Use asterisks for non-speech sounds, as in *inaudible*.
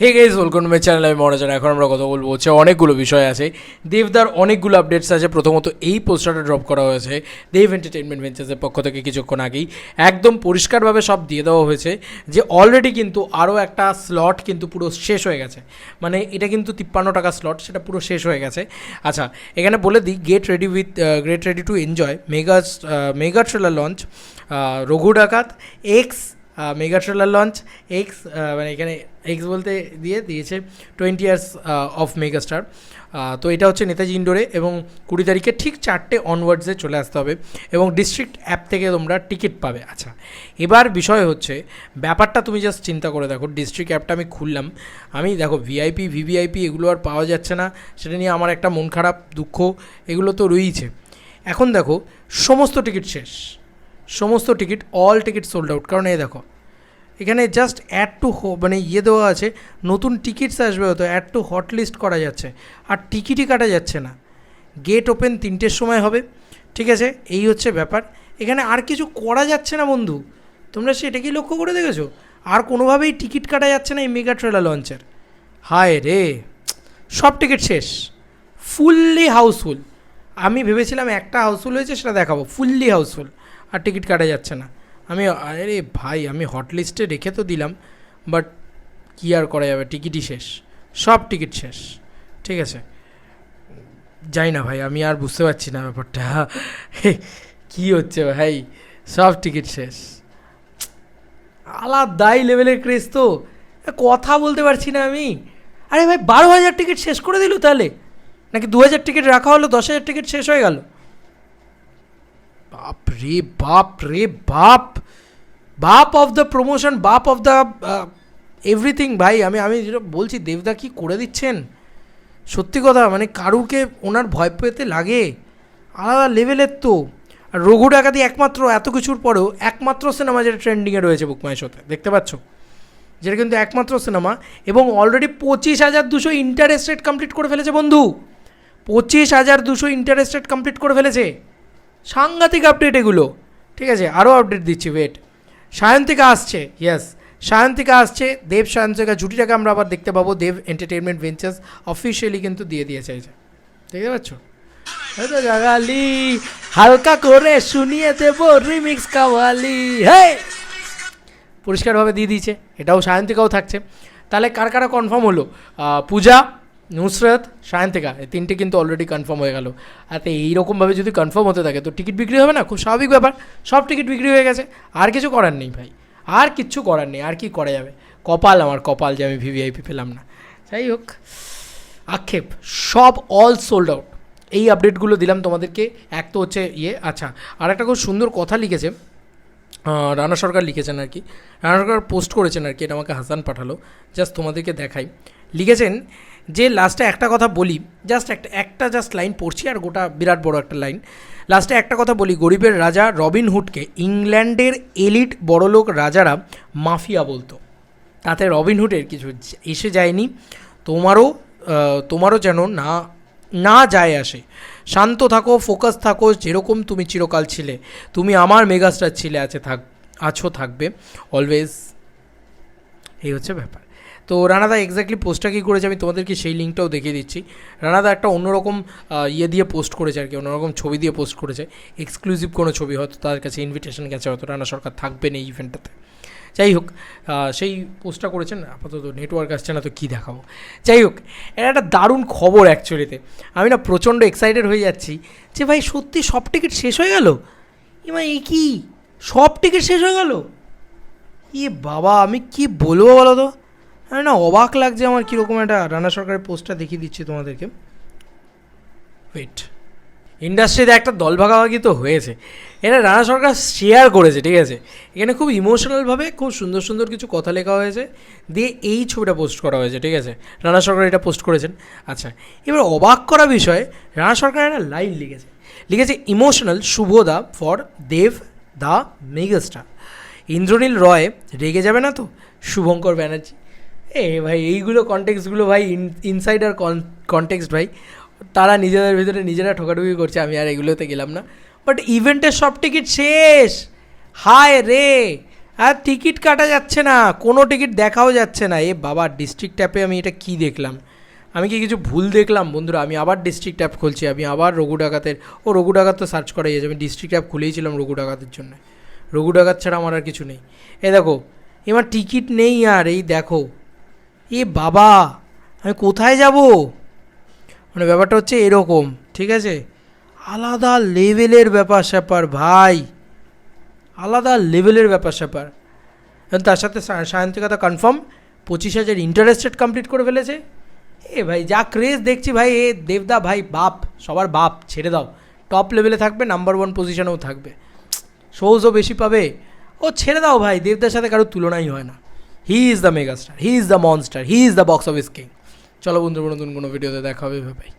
Hey guys welcome my channel আমি মনোজন এখন আমরা কথা বলব হচ্ছে অনেকগুলো বিষয় আছে। দেবদার অনেকগুলো আপডেটস আছে। প্রথমত এই পোস্টারটা ড্রপ করা হয়েছে দেব এন্টারটেনমেন্ট ভেঞ্চার্সের পক্ষ থেকে কিছুক্ষণ আগেই। একদম পরিষ্কারভাবে সব দিয়ে দেওয়া হয়েছে যে অলরেডি কিন্তু আরও একটা স্লট কিন্তু পুরো শেষ হয়ে গেছে। মানে এটা কিন্তু তিপ্পান্ন টাকা স্লট সেটা পুরো শেষ হয়ে গেছে। আচ্ছা এখানে বলে দিই get ready with get ready to enjoy mega mega trailer launch Raghu Dakat X mega trailer launch X মানে এখানে এক্স বলতে দিয়ে দিয়েছে টোয়েন্টি ইয়ার্স অফ মেগাস্টার তো এটা হচ্ছে নেতাজি ইন্ডোরে এবং কুড়ি তারিখে ঠিক চারটে অনওয়ার্ডসে চলে আসতে হবে এবং ডিস্ট্রিক্ট অ্যাপ থেকে তোমরা টিকিট পাবে। আচ্ছা এবার বিষয় হচ্ছে ব্যাপারটা তুমি জাস্ট চিন্তা করে দেখো ডিস্ট্রিক্ট অ্যাপটা আমি খুললাম। আমি দেখো ভিআইপি ভিভিআইপি এগুলো আর পাওয়া যাচ্ছে না, সেটা নিয়ে আমার একটা মন খারাপ, দুঃখ, এগুলো তো রয়েইছে। এখন দেখো, সমস্ত টিকিট শেষ। সমস্ত ticket all ticket sold out কারণ এই দেখো এখানে জাস্ট অ্যাড টু মানে ইয়ে দেওয়া আছে, নতুন টিকিটস আসবে হয়তো অ্যাড টু হট লিস্ট করা যাচ্ছে, আর টিকিটই কাটা যাচ্ছে না। গেট ওপেন তিনটের সময় হবে, ঠিক আছে? এই হচ্ছে ব্যাপার। এখানে আর কিছু করা যাচ্ছে না বন্ধু। তোমরা সেটা কি লক্ষ্য করে দেখেছ? আর কোনোভাবেই টিকিট কাটা যাচ্ছে না এই মেগা ট্রেলার লঞ্চের হায় রে! সব টিকিট শেষ। ফুললি হাউসফুল আমি ভেবেছিলাম একটা হাউসফুল হয়েছে, সেটা দেখাবো। ফুললি হাউসফুল আর টিকিট কাটা যাচ্ছে না। আমি, আরে ভাই, আমি হটলিস্টে রেখে তো দিলাম বাট কী আর করা যাবে? টিকিটই শেষ। সব টিকিট শেষ। ঠিক আছে। যাই না ভাই, আমি আর বুঝতে পারছি না ব্যাপারটা। *laughs* কী হচ্ছে ভাই? সব টিকিট শেষ। আলাদাই লেভেলের ক্রেজ তো। কথা বলতে পারছি না আমি। আরে ভাই, বারো হাজার টিকিট শেষ করে দিল তাহলে? নাকি দু হাজার টিকিট রাখা হলো, দশ হাজার টিকিট শেষ হয়ে গেল? বাপ রে বাপ রে বাপ। বাপ অফ দ্য প্রমোশন বাপ অফ দ্য এভরিথিং ভাই, আমি আমি যেটা বলছি, দেবদা কি করে দিচ্ছেন? সত্যি কথা মানে কারুকে ওনার ভয় পেতে লাগে। আলাদা লেভেলের তো। আর রঘু ডাকাতি একমাত্র, এত কিছুর পরেও একমাত্র সিনেমা যেটা ট্রেন্ডিংয়ে রয়েছে বুকমাই শোতে দেখতে পাচ্ছ? যেটা কিন্তু একমাত্র সিনেমা এবং অলরেডি পঁচিশ হাজার দুশো ইন্টারেস্ট রেট কমপ্লিট করে ফেলেছে বন্ধু। পঁচিশ হাজার দুশো ইন্টারেস্ট রেট কমপ্লিট করে ফেলেছে। সাংঘাতিক আপডেট এগুলো। ঠিক আছে আরও আপডেট দিচ্ছি ওয়েট সায়ন্তিকা আসছে ইয়েস সায়ন্তিকা আসছে, দেব সায়ন্তিকা জুটিটাকে আমরা আবার দেখতে পাবো। দেব এন্টারটেনমেন্ট ভেঞ্চার্স অফিসিয়ালি কিন্তু দিয়ে দিয়েছে, এই যে। দেখতে পাচ্ছ? জাগালি, হালকা করে শুনিয়ে দেব রিমিক্স কাওয়ালি হে পরিষ্কারভাবে দিয়ে দিয়েছে, এটাও সায়ন্তিকাও থাকছে। তাহলে কার কারা কনফার্ম হলো? পূজা নুসরত, সায়ন্তিকা, এই তিনটে কিন্তু অলরেডি কনফার্ম হয়ে গেল। আর এইরকমভাবে যদি কনফার্ম হতে থাকে, তো টিকিট বিক্রি হবে না? খুব স্বাভাবিক ব্যাপার। সব টিকিট বিক্রি হয়ে গেছে। আর কিছু করার নেই ভাই। আর কিচ্ছু করার নেই। আর কি করা যাবে? কপাল আমার, কপাল যে আমি ভিভিআইপি পেলাম না। যাই হোক, আক্ষেপ, সব অল সোল্ড আউট এই আপডেটগুলো দিলাম তোমাদেরকে। এক তো হচ্ছে ইয়ে আচ্ছা আর একটা খুব সুন্দর কথা লিখেছে। রানা সরকার লিখেছেন আর কি। রানা সরকার পোস্ট করেছেন আর কি, এটা আমাকে হাসান পাঠালো। জাস্ট তোমাদেরকে দেখাই। লিখেছেন যে লাস্টে একটা কথা বলি জাস্ট একটা একটা জাস্ট লাইন পড়ছি আর গোটা বিরাট বড় একটা লাইন লাস্টে একটা কথা বলি, গরিবের রাজা রবিন হুডকে ইংল্যান্ডের এলিট বড়লোক রাজারা মাফিয়া বলতো। তাতে রবিনহুডের কিছু এসে যায়নি। তোমারও তোমারও যেন না না যায় আসে। শান্ত থাকো ফোকাস থাকো, যেরকম তুমি চিরকাল ছিলে। তুমি আমার মেগাস্টার ছিলে আছে থাক আছো থাকবে। অলওয়েজ এই হচ্ছে ব্যাপার। তো রানাদা এক্স্যাক্টলি পোস্টটা কী করেছে আমি তোমাদেরকে সেই লিঙ্কটাও দেখিয়ে দিচ্ছি। রানাদা একটা অন্যরকম ইয়ে দিয়ে পোস্ট করেছে আর কি, অন্যরকম ছবি দিয়ে পোস্ট করেছে। এক্সক্লুসিভ কোনো ছবি হয়তো তার কাছে ইনভিটেশন গেছে, হয়তো রানা সরকার থাকবেন এই ইভেন্টটাতে যাই হোক সেই পোস্টটা করেছেন, আপাতত নেটওয়ার্ক আসছে না তো কী দেখাবো। যাই হোক, এটা একটা দারুণ খবর অ্যাকচুয়ালিতে আমি না প্রচণ্ড এক্সাইটেড হয়ে যাচ্ছি যে ভাই সত্যি সব টিকিট শেষ হয়ে গেল? এমা এ কি? সব টিকিট শেষ হয়ে গেল? ইয়ে বাবা, আমি কি বলব বলো তো? না, অবাক লাগছে আমার কীরকম একটা রানা সরকারের পোস্টটা দেখিয়ে দিচ্ছি তোমাদেরকে। ওয়েট ইন্ডাস্ট্রিতে একটা দল ভাগাভাগি তো হয়েছে। এটা রানা সরকার শেয়ার করেছে, ঠিক আছে? এখানে খুব ইমোশনালভাবে খুব সুন্দর সুন্দর কিছু কথা লেখা হয়েছে। দিয়ে এই ছবিটা পোস্ট করা হয়েছে, ঠিক আছে? রানা সরকার এটা পোস্ট করেছেন। আচ্ছা এবার অবাক করা বিষয়ে, রানা সরকার একটা লাইন লিখেছে। লিখেছে emotional Shubhada for Dev the megastar Indranil Roy, রেগে যাবে না তো? শুভঙ্কর ব্যানার্জি। এ ভাই, এইগুলো কনটেক্সটগুলো ভাই ইনসাইডার কনটেক্সট ভাই, তারা নিজেদের ভিতরে নিজেরা ঠোকাঠুকি করছে, আমি আর এগুলোতে গেলাম না। বাট ইভেন্টের সব টিকিট শেষ। হায় রে! আর টিকিট কাটা যাচ্ছে না, কোনো টিকিট দেখাও যাচ্ছে না। এ বাবা ডিস্ট্রিক্ট অ্যাপে আমি এটা কি দেখলাম? আমি কি কিছু ভুল দেখলাম? বন্ধুরা, আমি আবার ডিস্ট্রিক্ট অ্যাপ খুলছি, আমি আবার রঘু ডাকাতের, ও রঘু ডাকাত তো সার্চ করাই যাচ্ছে আমি ডিস্ট্রিক্ট অ্যাপ খুলেইছিলাম রঘু ডাকাতের জন্য। রঘু ডাকাত ছাড়া আমার আর কিছু নেই। এ দেখো এবার টিকিট নেই আর, এই দেখো এ বাবা, আমি কোথায় যাব? মানে ব্যাপারটা হচ্ছে এরকম, ঠিক আছে? আলাদা লেভেলের ব্যাপার স্যাপার, ভাই। আলাদা লেভেলের ব্যাপার স্যাপার। তার সাথে সায়ন্তিকতা কনফার্ম পঁচিশ হাজার ইন্টারেস্টেড কমপ্লিট করে ফেলেছে। এ ভাই, যা ক্রেজ দেখছি ভাই, এ দেবদা ভাই, বাপ, সবার বাপ, ছেড়ে দাও। টপ লেভেলে থাকবে নাম্বার ওয়ান পজিশনেও থাকবে। শোজও বেশি পাবে। ও ছেড়ে দাও ভাই, দেবদার সাথে কারোর তুলনাই হয় না। He is the megastar he is the monster he is the box office king চলো বন্ধু নতুন কোনো ভিডিওতে দেখা হবে ভাই